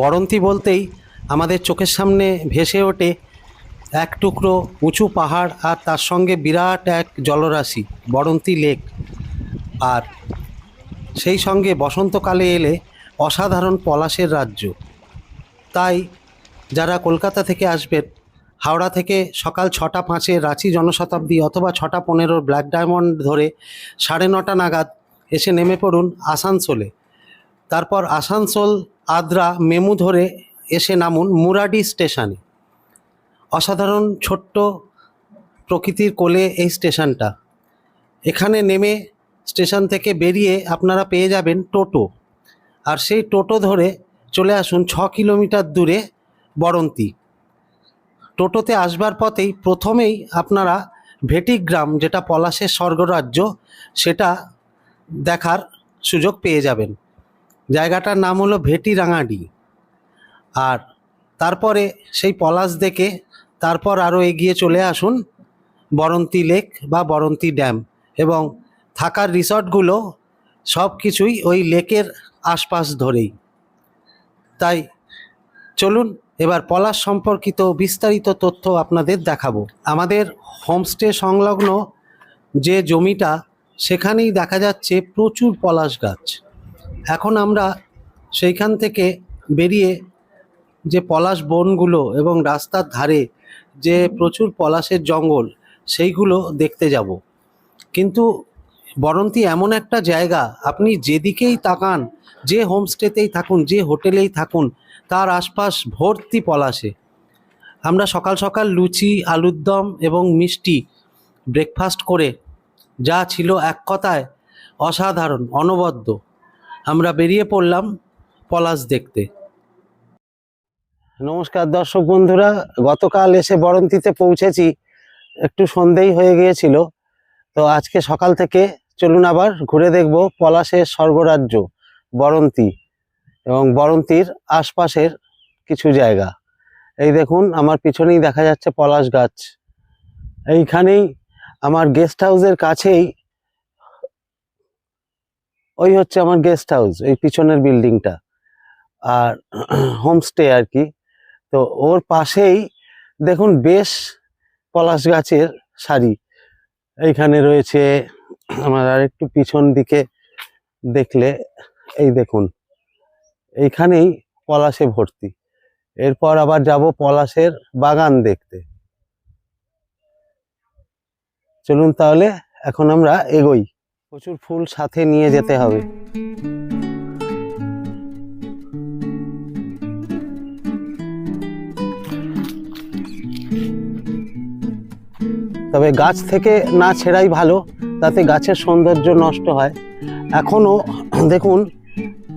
বরন্তি বলতেই আমাদের চোখের সামনে ভেসে ওঠে এক টুকরো উঁচু পাহাড় আর তার সঙ্গে বিরাট এক জলরাশি, বরন্তি লেক। আর সেই সঙ্গে বসন্তকালে এলে অসাধারণ পলাশের রাজ্য। তাই যারা কলকাতা থেকে আসবেন, হাওড়া থেকে সকাল ছটা পাঁচে রাঁচি জনশতাব্দী অথবা ছটা পনেরোর ব্ল্যাক ডায়মন্ড ধরে সাড়ে নটা নাগাদ এসে নেমে পড়ুন আসানসোলে। তারপর আসানসোল, আদ্রা, মেমু ধরে এসে নামুন মুরাডি স্টেশনে। অসাধারণ ছোট্ট প্রকৃতির কোলে এই স্টেশনটা। এখানে নেমে স্টেশন থেকে বেরিয়ে আপনারা পেয়ে যাবেন টোটো। আর সেই টোটো ধরে চলে আসুন ছ কিলোমিটার দূরে বরন্তি। টোটোতে আসবার পথেই প্রথমেই আপনারা ভেটিগ্রাম, যেটা পলাশের স্বর্গরাজ্য, সেটা দেখার সুযোগ পেয়ে যাবেন। জায়গাটার নাম হলো ভেটিরাঙাডি। আর তারপরে সেই পলাশ দেখে তারপর আরও এগিয়ে চলে আসুন বরন্তি লেক বা বরন্তি ড্যাম এবং থাকার রিসর্টগুলো সব কিছুই ওই লেকের আশপাশ ধরেই। তাই চলুন এবার পলাশ সম্পর্কিত বিস্তারিত তথ্য আপনাদের দেখাবো। আমাদের হোমস্টে সংলগ্ন যে জমিটা সেখানেই দেখা যাচ্ছে প্রচুর পলাশ গাছ। এখন আমরা সেইখান থেকে বেরিয়ে যে পলাশ বনগুলো এবং রাস্তার ধারে যে প্রচুর পলাশের জঙ্গল, সেইগুলো দেখতে যাব। কিন্তু বরন্তি, এমন একটা জায়গা, আপনি যেদিকেই তাকান, যে হোমস্টেতেই থাকুন, যে হোটেলেই থাকুন, তার আশপাশ ভর্তি পলাশে। আমরা সকাল সকাল লুচি, আলুর দম এবং মিষ্টি ব্রেকফাস্ট করে, যা ছিল এক কথায় অসাধারণ, অনবদ্য। আমরা বেরিয়ে পড়লাম পলাশ দেখতে। নমস্কার দর্শক বন্ধুরা, গতকাল এসে বরন্তিতে পৌঁছেছি, একটু সন্ধেই হয়ে গিয়েছিল। তো আজকে সকাল থেকে চলুন আবার ঘুরে দেখব পলাশের স্বর্গরাজ্য, বরন্তি এবং বরন্তির আশপাশের কিছু জায়গা। এই দেখুন, আমার পিছনেই দেখা যাচ্ছে পলাশ গাছ। এইখানেই আমার গেস্ট হাউসের কাছেই ওই হচ্ছে আমার গেস্ট হাউস এই পিছনের বিল্ডিংটা আর হোমস্টে আর কি। তো ওর পাশেই দেখুন বেশ পলাশ গাছের সারি। এইখানে রয়েছে আমার আর একটু পিছন দিকে দেখলে, এই দেখুন। এইখানেই পলাশে ভর্তি। এরপর আবার যাব পলাশের বাগান দেখতে। চলুন তাহলে, এখন আমরা এগোই। প্রচুর ফুল সাথে নিয়ে যেতে হবে। তবে গাছ থেকে না ছেড়াই ভালো, তাতে গাছের সৌন্দর্য নষ্ট হয়। এখনও দেখুন,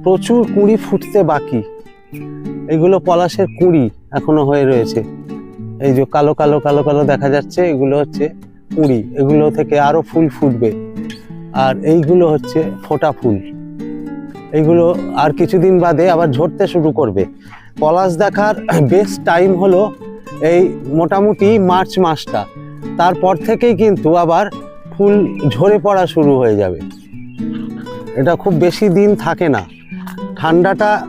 প্রচুর কুঁড়ি ফুটতে বাকি। এগুলো পলাশের কুঁড়ি এখনও হয়ে রয়েছে। এই যে কালো কালো কালো কালো দেখা যাচ্ছে, এগুলো হচ্ছে কুঁড়ি। এগুলো থেকে আরও ফুল ফুটবে। আর এইগুলো হচ্ছে ফোটা ফুল। এইগুলো আর কিছুদিন বাদে আবার ঝরতে শুরু করবে। পলাশ দেখার বেস্ট টাইম হলো এই মোটামুটি মার্চ মাসটা। তারপর থেকেই কিন্তু আবার ফুল ঝরে পড়া শুরু হয়ে যাবে। এটা খুব বেশি দিন থাকে না। ঠান্ডাটা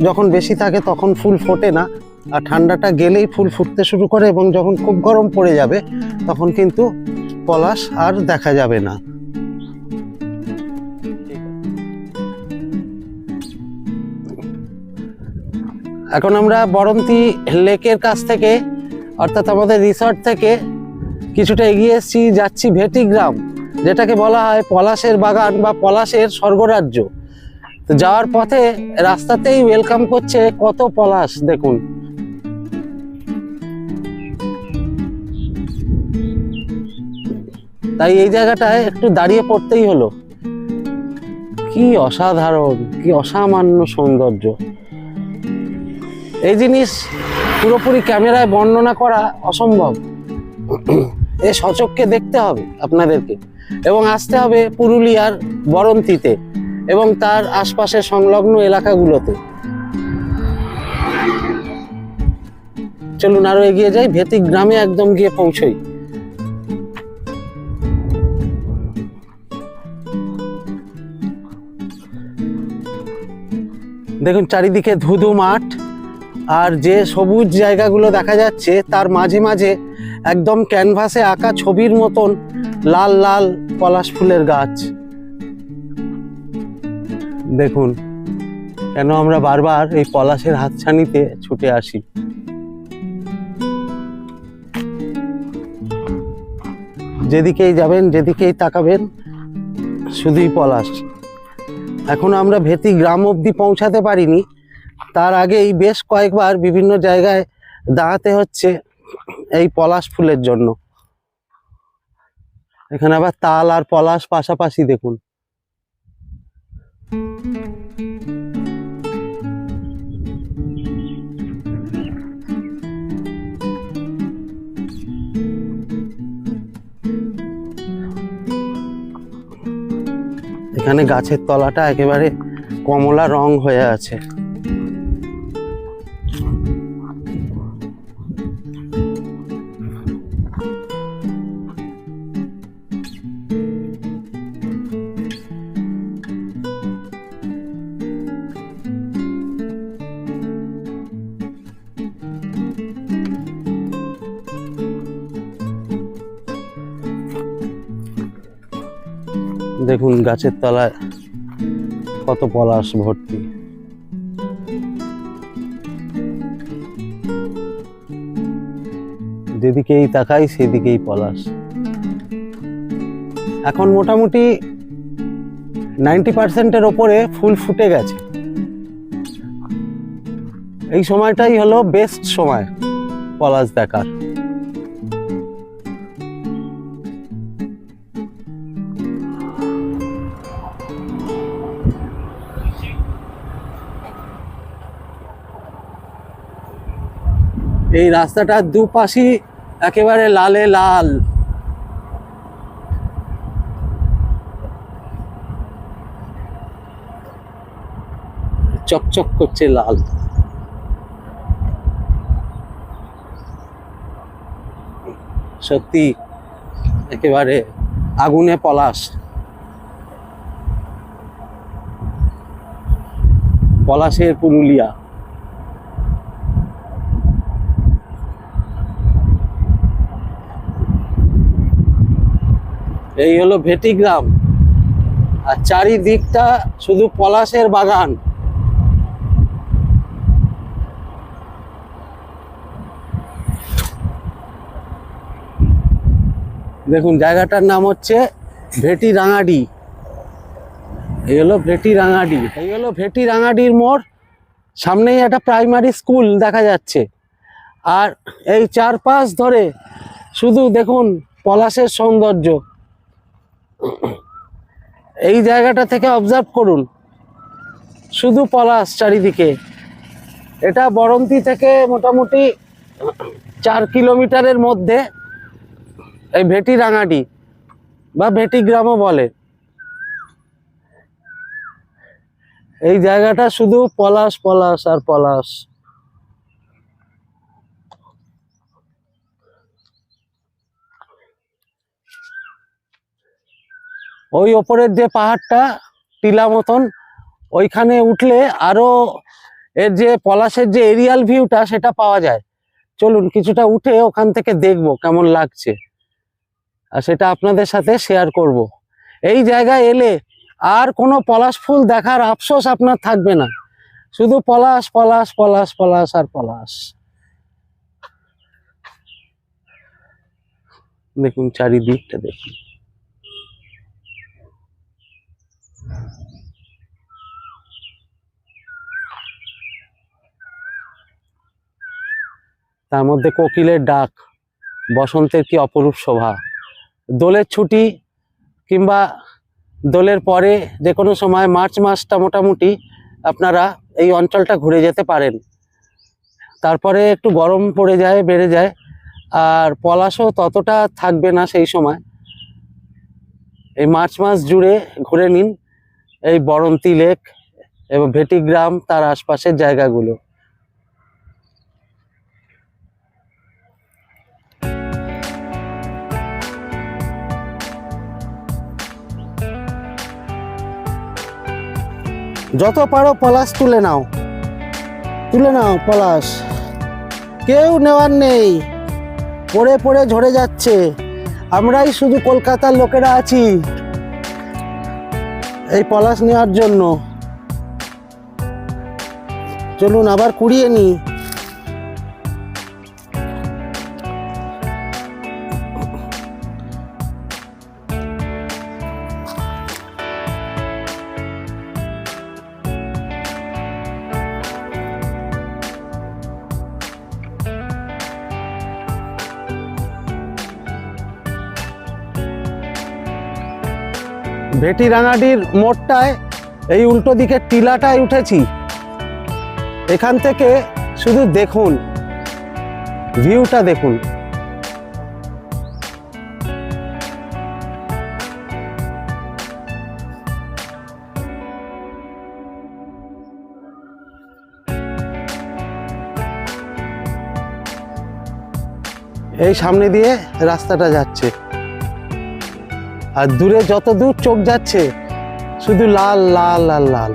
যখন বেশি থাকে তখন ফুল ফোটে না। আর ঠান্ডাটা গেলেই ফুল ফুটতে শুরু করে এবং যখন খুব গরম পড়ে যাবে তখন কিন্তু পলাশ আর দেখা যাবে না। এখন আমরা বরন্তি লেকের কাছ থেকে, অর্থাৎ আমাদের রিসর্ট থেকে কিছুটা এগিয়ে এসেছি, যাচ্ছি ভেটি গ্রাম যেটাকে বলা হয় পলাশের বাগান বা পলাশের স্বর্গরাজ্য। তো যাওয়ার পথে রাস্তাতেই ওয়েলকাম করছে কত পলাশ, দেখুন। তাই এই জায়গাটায় একটু দাঁড়িয়ে পড়তেই হলো। কি অসাধারণ, কি অসামান্য সৌন্দর্য। এই জিনিস পুরোপুরি ক্যামেরায় বর্ণনা করা অসম্ভব। এ সচককে দেখতে হবে আপনাদেরকে এবং আসতে হবে পুরুলিয়ার বরন্তিতে এবং তার আশপাশের সংলগ্ন এলাকাগুলোতে। চলুন আরও এগিয়ে যাই ভেতিক গ্রামে একদম গিয়ে পৌঁছই। দেখুন, চারিদিকে ধুধু মাঠ। আর যে সবুজ জায়গাগুলো দেখা যাচ্ছে, তার মাঝে মাঝে একদম ক্যানভাসে আঁকা ছবির মতন লাল লাল পলাশ ফুলের গাছ। দেখুন, কেন আমরা বারবার এই পলাশের হাতছানিতে ছুটে আসি? যেদিকেই যাবেন, যেদিকেই তাকাবেন, শুধুই পলাশ। এখন আমরা ভেতি গ্রাম অবধি পৌঁছাতে পারিনি তার আগেই বেশ কয়েকবার বিভিন্ন জায়গায় দাঁড়াতে হচ্ছে এই পলাশ ফুলের জন্য। এখানে আবার তাল আর পলাশ পাশাপাশি দেখুন। এখানে গাছের তলাটা একেবারে কমলা রং হয়ে আছে। দেখুন গাছের তলায় কত পলাশ ভর্তি। যেদিকেই তাকাই সেদিকেই পলাশ। এখন মোটামুটি নাইনটি পার্সেন্টের ওপরে ফুল ফুটে গেছে। এই সময়টাই হলো বেস্ট সময় পলাশ দেখার। এই রাস্তাটার দুপাশই একেবারে লালে লাল। চকচক করছে লাল। সত্যি একেবারে আগুনে পলাশ। পলাশের পুরুলিয়া। এই হলো ভেটি গ্রাম আর চারিদিকটা শুধু পলাশের বাগান। দেখুন, জায়গাটার নাম হচ্ছে ভেটি রাঙাডি এই হলো ভেটি রাঙাডি এই হলো ভেটি রাঙাডির মোড়। সামনেই একটা প্রাইমারি স্কুল দেখা যাচ্ছে। আর এই চারপাশ ধরে শুধু দেখুন পলাশের সৌন্দর্য। এই জায়গাটা থেকে অবজার্ভ করুন। শুধু পলাশ চারিদিকে। এটা বরন্তি থেকে মোটামুটি চার কিলোমিটারের মধ্যে এই ভেটি রাঙাটি, বা ভেটি গ্রামও বলে। এই জায়গাটা শুধু পলাশ পলাশ আর পলাশ। ওই ওপরের যে পাহাড়টা, টিলা মতন, ওইখানে উঠলে আরও এর যে পলাশের যে এরিয়াল ভিউটা সেটা পাওয়া যায়। চলুন কিছুটা উঠে ওখান থেকে দেখব কেমন লাগছে। আর সেটা আপনাদের সাথে শেয়ার করব। এই জায়গায় এলে আর কোনো পলাশ ফুল দেখার আফসোস আপনার থাকবে না। শুধু পলাশ পলাশ পলাশ পলাশ আর পলাশ। দেখুন চারিদিকটা দেখুন। তার মধ্যে কোকিলের ডাক, বসন্তের কি অপরূপ শোভা। দোলের ছুটি কিংবা দোলের পরে যে কোনো সময় মার্চ মাসটা মোটামুটি আপনারা এই অঞ্চলটা ঘুরে যেতে পারেন। তারপরে একটু গরম পড়ে যায়, বেড়ে যায়, আর পলাশও ততটা থাকবে না সেই সময়। এই মার্চ মাস জুড়ে ঘুরে নিন এই বরন্তি লেক এবং ভেটিগ্রাম, তার আশপাশের জায়গাগুলো। যত পারো পলাশ তুলে নাও। তুলে নাও পলাশ। কেউ নেওয়ার নেই। পড়ে পড়ে ঝরে যাচ্ছে। আমরাই শুধু কলকাতার লোকেরা আছি। এই পলাশ নেওয়ার জন্য। চলুন আবার কুড়িয়ে নি ভেটি রাঙাডির মোড়টায় এই উল্টো দিকের টিলাটায় উঠেছি। এখান থেকে শুধু দেখুন, ভিউটা দেখুন। এই সামনে দিয়ে রাস্তাটা যাচ্ছে। আর দূরে যত দূর চোখ যাচ্ছে শুধু লাল লাল লাল লাল।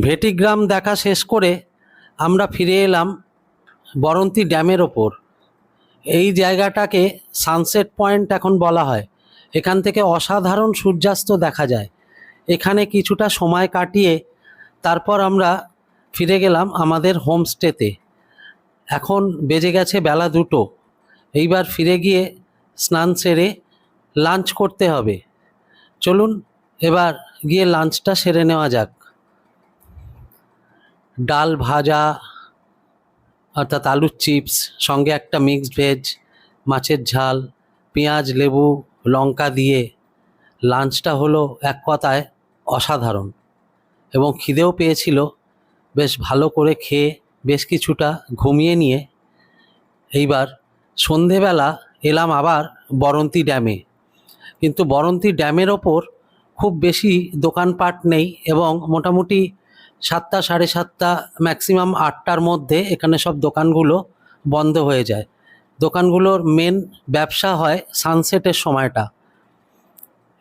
ভেটিগ্রাম দেখা শেষ করে আমরা ফিরে এলাম বরন্তি ড্যামের ওপর। এই জায়গাটাকে সানসেট পয়েন্ট এখন বলা হয়। এখান থেকে অসাধারণ সূর্যাস্ত দেখা যায়। এখানে কিছুটা সময় কাটিয়ে তারপর আমরা ফিরে গেলাম আমাদের হোমস্টেতে। এখন বেজে গেছে বেলা দুটো। এইবার ফিরে গিয়ে স্নান সেরে লাঞ্চ করতে হবে। চলুন এবার গিয়ে লাঞ্চটা সেরে নেওয়া যাক। ডাল ভাজা, অর্থাৎ আলুর চিপস, সঙ্গে একটা মিক্সড ভেজ মাছের ঝাল, পেঁয়াজ, লেবু, লঙ্কা দিয়ে। লাঞ্চটা হলো এক কথায় অসাধারণ এবং খিদেও পেয়েছিল। বেশ ভালো করে খেয়ে, বেশ কিছুটা ঘুমিয়ে নিয়ে এইবার সন্ধেবেলা এলাম আবার বরন্তি ড্যামে। কিন্তু বরন্তি ড্যামের ওপর খুব বেশি দোকানপাট নেই এবং মোটামুটি সাতটা, সাড়ে সাতটা ম্যাক্সিমাম আটটার মধ্যে এখানে সব দোকানগুলো বন্ধ হয়ে যায়। দোকানগুলোর মেন ব্যবসা হয় সানসেটের সময়টা।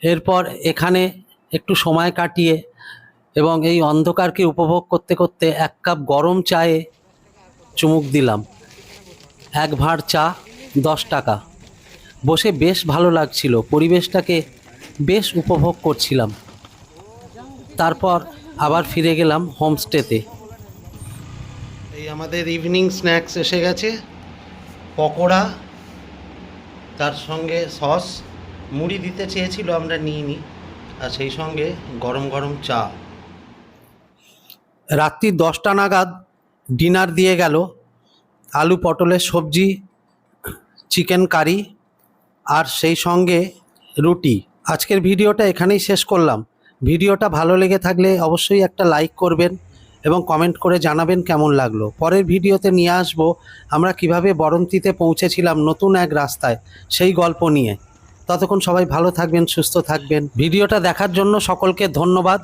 এরপর এখানে একটু সময় কাটিয়ে এবং এই অন্ধকারকে উপভোগ করতে করতে এক কাপ গরম চায়ে চুমুক দিলাম। এক ভাঁড় চা, দশ টাকা। বসে বেশ ভালো লাগছিল, পরিবেশটাকে বেশ উপভোগ করছিলাম। তারপর আবার ফিরে গেলাম হোমস্টেতে। এই আমাদের ইভিনিং স্ন্যাক্স এসে গেছে। পকোড়া তার সঙ্গে সস মুড়ি দিতে চেয়েছিল আমরা নিইনি আর সেই সঙ্গে গরম গরম চা। রাত্রি দশটা নাগাদ ডিনার দিয়ে গেল। আলু পটলের সবজি চিকেন কারি আর সেই সঙ্গে রুটি। আজকের ভিডিওটা এখানেই শেষ করলাম। ভিডিওটা ভালো লেগে থাকলে অবশ্যই একটা লাইক করবেন এবং কমেন্ট করে জানাবেন কেমন লাগল। পরের ভিডিওতে নিয়ে আসব আমরা কীভাবে বরন্তিতে পৌঁছেছিলাম নতুন এক রাস্তায় সেই গল্প নিয়ে। ততক্ষণ সবাই ভালো থাকবেন, সুস্থ থাকবেন। ভিডিওটা দেখার জন্য সকলকে ধন্যবাদ।